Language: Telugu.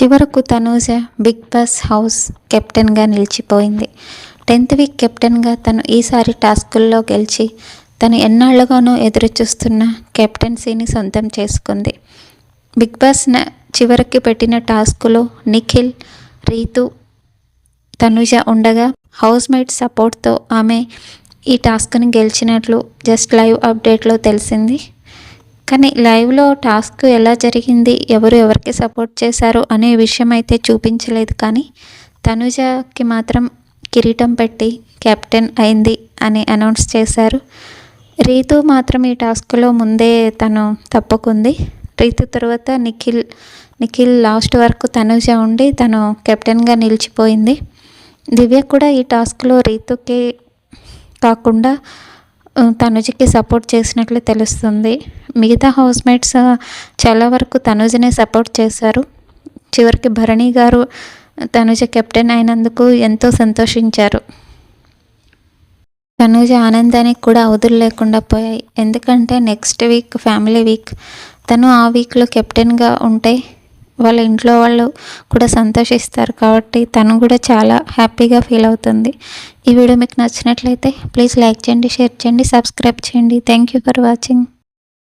చివరకు తనూజ బిగ్ బాస్ హౌస్ కెప్టెన్గా నిలిచిపోయింది. టెన్త్ వీక్ కెప్టెన్గా తను ఈసారి టాస్కుల్లో గెలిచి తను ఎన్నాళ్ళుగానో ఎదురుచూస్తున్న కెప్టెన్సీని సొంతం చేసుకుంది. బిగ్ బాస్ చివరికి పెట్టిన టాస్కులో నిఖిల్ రీతు తనుజ ఉండగా హౌస్ మేట్ సపోర్ట్తో ఆమె ఈ టాస్క్ని గెలిచినట్లు జస్ట్ లైవ్ అప్డేట్లో తెలిసింది. కానీ లైవ్లో టాస్క్ ఎలా జరిగింది ఎవరు ఎవరికి సపోర్ట్ చేశారు అనే విషయం అయితే చూపించలేదు కానీ తనుజకి మాత్రం కిరీటం పెట్టి కెప్టెన్ అయింది అని అనౌన్స్ చేశారు. రీతు మాత్రం ఈ టాస్క్లో ముందే తను తప్పుకుంది. రీతు తర్వాత నిఖిల్ నిఖిల్ లాస్ట్ వరకు తనుజ ఉండి తను కెప్టెన్గా నిలిచిపోయింది. దివ్య కూడా ఈ టాస్క్లో రీతుకే కాకుండా తనుజకి సపోర్ట్ చేసినట్లు తెలుస్తుంది. మిగతా హౌస్మేట్స్ చాలా వరకు తనుజనే సపోర్ట్ చేశారు. చివరికి భరణి గారు తనుజ కెప్టెన్ అయినందుకు ఎంతో సంతోషించారు. తనుజ ఆనందానికి కూడా అవధులు లేకుండా పోయాయి. ఎందుకంటే నెక్స్ట్ వీక్ ఫ్యామిలీ వీక్ తను ఆ వీక్లో కెప్టెన్గా ఉంటే వాళ్ళ ఇంట్లో వాళ్ళు కూడా సంతోషిస్తారు కాబట్టి తను కూడా చాలా హ్యాపీగా ఫీల్ అవుతుంది. ఈ వీడియో మీకు నచ్చినట్లయితే ప్లీజ్ లైక్ చేయండి షేర్ చేయండి సబ్స్క్రైబ్ చేయండి. Thank you for watching